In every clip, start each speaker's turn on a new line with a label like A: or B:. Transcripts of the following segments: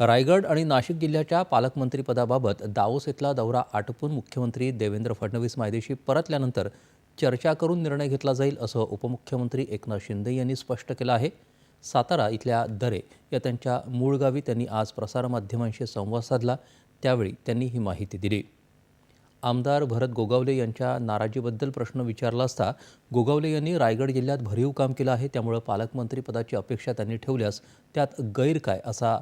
A: रायगड आणि नाशिक जिल्ह्याच्या पालकमंत्रीपदाबाबत दावोस इथला दौरा आटपून मुख्यमंत्री देवेंद्र फडणवीस मायदेशी परतल्यानंतर चर्चा करून निर्णय घेतला जाईल असं उपमुख्यमंत्री एकनाथ शिंदे यांनी स्पष्ट केलं आहे. सातारा इथल्या दरे या त्यांच्या मूळ गावी त्यांनी आज प्रसारमाध्यमांशी संवाद साधला. त्यावेळी त्यांनी ही माहिती दिली. आमदार भरत गोगावले यांच्या नाराजीबद्दल प्रश्न विचारला असता गोगावले यांनी रायगड जिल्ह्यात भरीव काम केलं आहे. त्यामुळं पालकमंत्रीपदाची अपेक्षा त्यांनी ठेवल्यास त्यात गैर काय असा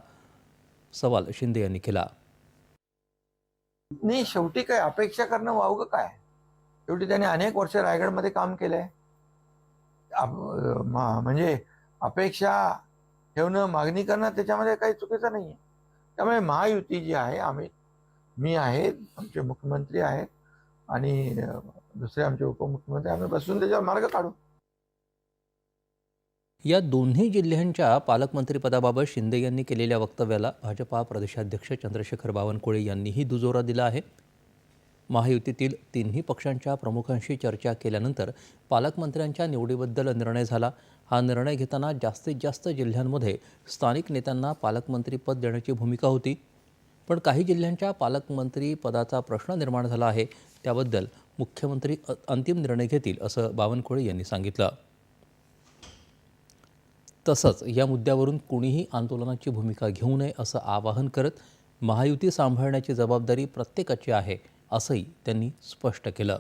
A: सवाल शिंदे यांनी केला.
B: नाही शेवटी काय अपेक्षा करणं वावगं काय? शेवटी त्याने अनेक वर्ष रायगडमध्ये काम केलंय. म- म्हणजे अपेक्षा ठेवणं मागणी करणं त्याच्यामध्ये काही चुकीचं नाही आहे त्यामुळे महायुती जी आहे आम्ही मी आहे आमचे मुख्यमंत्री आहेत आणि दुसरे आमचे उपमुख्यमंत्री आम्ही बसून त्याच्यावर मार्ग काढू.
A: या दोन्ही जिल्ह्यांच्या पालकमंत्रीपदाबाबत शिंदे यांनी केलेल्या वक्तव्याला भाजपा प्रदेशाध्यक्ष चंद्रशेखर बावनकुळे यांनीही दुजोरा दिला आहे. महायुतीतील तिन्ही पक्षांच्या प्रमुखांशी चर्चा केल्यानंतर पालकमंत्र्यांच्या निवडीबद्दल निर्णय झाला. हा निर्णय घेताना जास्तीत जास्त जिल्ह्यांमध्ये स्थानिक नेत्यांना पालकमंत्रीपद देण्याची भूमिका होती. पण काही जिल्ह्यांच्या पालकमंत्री पदाचा प्रश्न निर्माण झाला आहे. त्याबद्दल मुख्यमंत्री अंतिम निर्णय घेतील असं बावनकुळे यांनी सांगितलं. तसंच या मुद्द्यावरून कुणीही आंदोलनाची भूमिका घेऊ नये असं आवाहन करत महायुती सांभाळण्याची जबाबदारी प्रत्येकाची आहे असंही त्यांनी स्पष्ट केलं.